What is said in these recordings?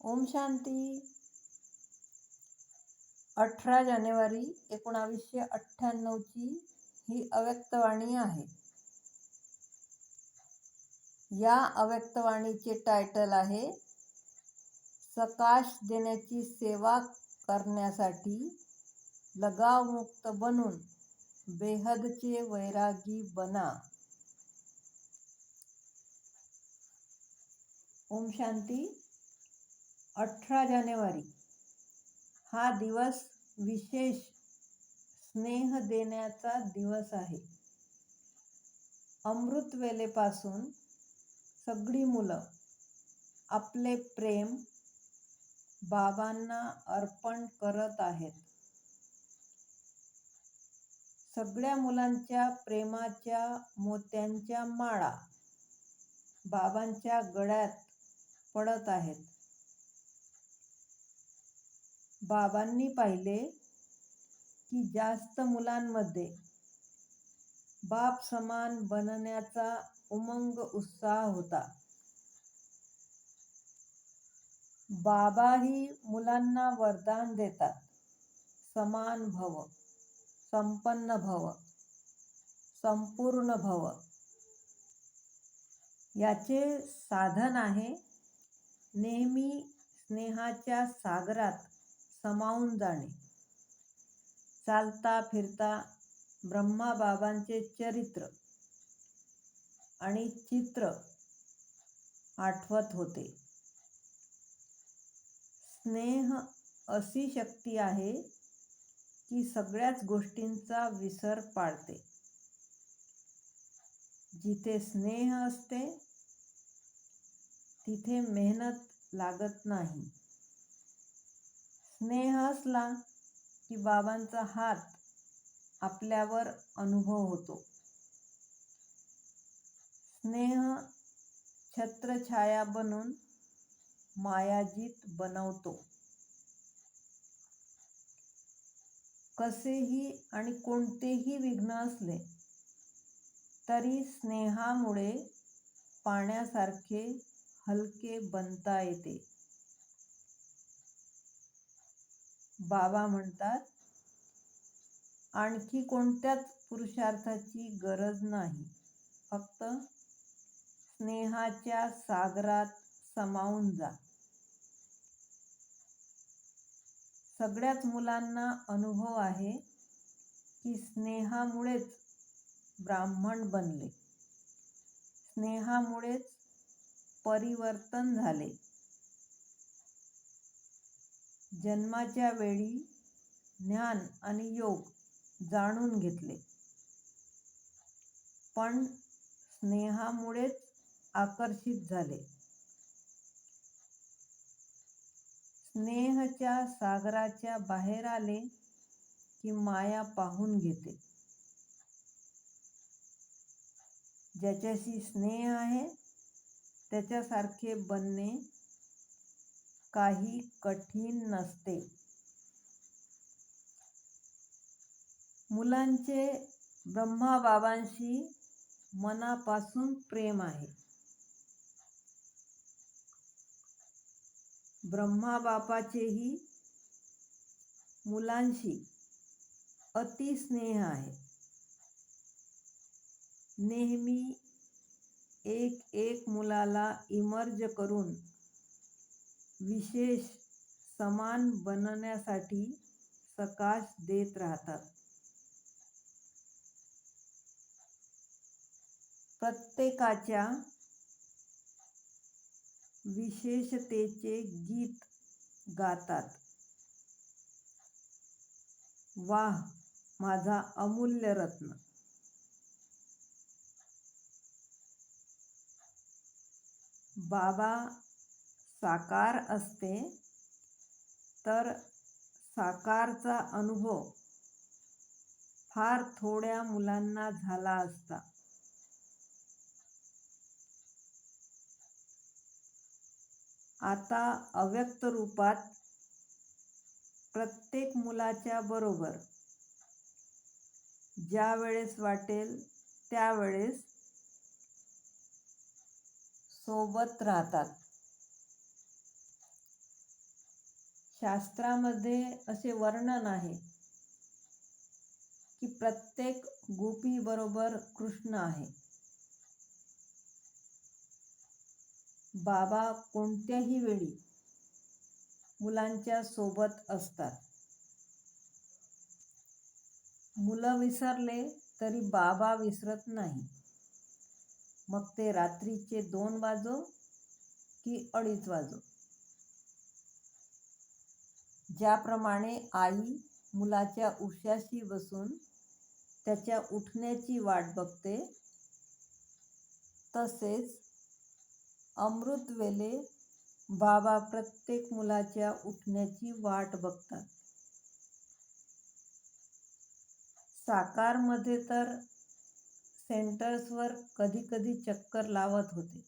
ओम शांती. अठरा जानेवारी एकोणावीसशे अठ्ठ्याण्णवची ही अव्यक्तवाणी आहे. या अव्यक्तवाणीचे टायटल आहे सकाश देण्याची सेवा करण्यासाठी लगावमुक्त बनून बेहदचे वैरागी बना. ओम शांती. अठरा जानेवारी. हा दिवस विशेष स्नेह देण्याचा दिवस आहे. अमृतवेलेपासून सगळी मुलं आपले प्रेम बाबांना अर्पण करत आहेत. सगळ्या मुलांच्या प्रेमाच्या मोत्यांच्या माळा बाबांच्या गळ्यात पडत आहेत. बाबांनी पाहिले की जास्त मुलांमध्ये बाप समान बनण्याचा उमंग उत्साह होता. बाबाही मुलांना वरदान देतात. समान भव संपन्न भव संपूर्ण भव. याचे साधन आहे नेहमी स्नेहाच्या सागरात समावून जाणे. चालता फिरता ब्रह्माबाबांचे चरित्र आणि चित्र आठवत होते. स्नेह अशी शक्ती आहे की सगळ्याच गोष्टींचा विसर पाडते. जिथे स्नेह असते तिथे मेहनत लागत नाही. स्नेह असला की बाबांचा हात आपल्यावर अनुभव होतो. स्नेह छत्रछाया बनून मायाजीत बनवतो. कसेही आणि कोणतेही विघ्न असले तरी स्नेहामुळे पाण्यासारखे हलके बनता येते. बाबा म्हणतात आणखी कोणत्याच पुरुषार्थाची गरज नाही. फक्त स्नेहाच्या सागरात समावून जा. सगळ्याच मुलांना अनुभव आहे की स्नेहामुळेच ब्राह्मण बनले. स्नेहामुळेच परिवर्तन झाले. जन्माच्या वेळी ज्ञान आणि योग जाणून घेतले. पण स्नेहामुळेच आकर्षित झाले. स्नेहच्या सागराच्या बाहेर आले की माया पाहून घेते. ज्याच्याशी स्नेह आहे त्याच्यासारखे बनणे काही कठीण नसते. मुलांचे ब्रह्माबाबांशी मनापासून प्रेम आहे. ब्रह्माबापाचेही मुलांशी अतिस्नेह आहे. नेहमी एक एक मुलाला इमर्ज करून विशेष समान बनण्यासाठी सकाश देत राहतात. प्रत्येकाच्या विशेषतेचे गीत गातात. वाह माझा अमूल्य रत्न. बाबा साकार असते तर साकारचा अनुभव फार थोड्या मुलांना झाला असता. आता अव्यक्त रूपात प्रत्येक मुलाच्या बरोबर ज्या वेळेस वाटेल त्यावेळेस सोबत राहतात. शास्त्रामध्ये असे वर्णन आहे की प्रत्येक गोपी बरोबर कृष्ण आहे. बाबा कोणत्याही वेळी मुलांच्या सोबत असतात. मुलं विसरले तरी बाबा विसरत नाही. मग ते रात्रीचे दोन वाजो की अडीच वाजो? ज्याप्रमाणे आई मुलाच्या उशाशी बसून त्याच्या उठण्याची वाट बघते तसेच अमृतवेले बाबा प्रत्येक मुलाच्या उठण्याची वाट बघतात. साकारमध्ये तर सेंटर्सवर कधी कधी चक्कर लावत होते.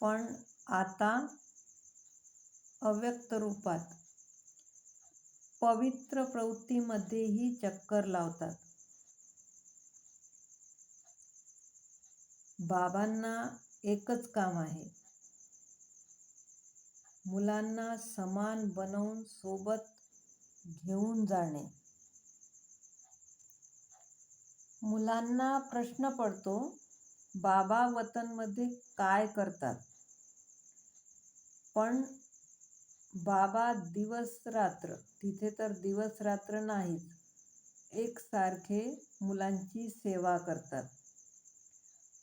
पण आता अव्यक्त रूपात. पवित्र प्रवृत्तीमध्येही चक्कर लावतात. बाबांना एकच काम आहे. मुलांना समान बनवून सोबत घेऊन जाणे. मुलांना प्रश्न पडतो बाबा वतनमध्ये काय करतात? पण बाबा दिवस रात्र तिथे तर दिवस रात्र नाहीच एकसारखे मुलांची सेवा करतात.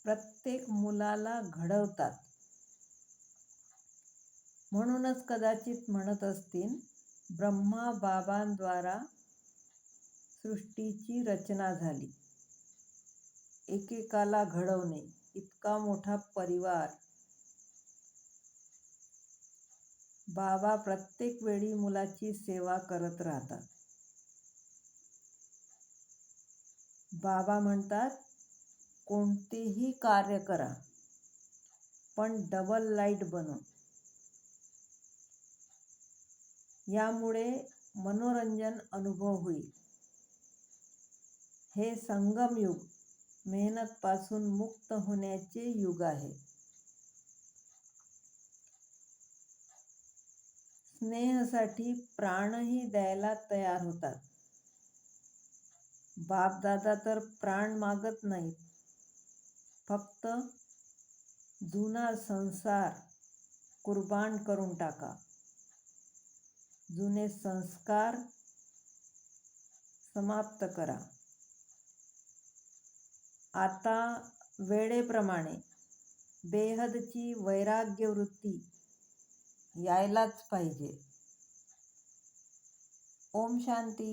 प्रत्येक मुलाला घडवतात. म्हणूनच कदाचित म्हणत असतील ब्रह्मा बाबांद्वारा सृष्टीची रचना झाली. एकेकाला घडवणे इतका मोठा परिवार बाबा प्रत्येक वेळी मुलाची सेवा करत राहतात. बाबा म्हणतात कोणतेही कार्य करा पण डबल लाइट बनव. यामुळे मनोरंजन अनुभव होईल. हे संगम युग मुक्त होण्याचे युग आहे. स्नेहासाठी प्राणही द्यायला तयार होतात. बापदादा तर प्राण मागत नाहीत. फक्त जुना संसार कुर्बान करून टाका. जुने संस्कार समाप्त करा. आता वेळेप्रमाणे बेहदची वैराग्य वृत्ती यायलाच पाहिजे. ओम शांती.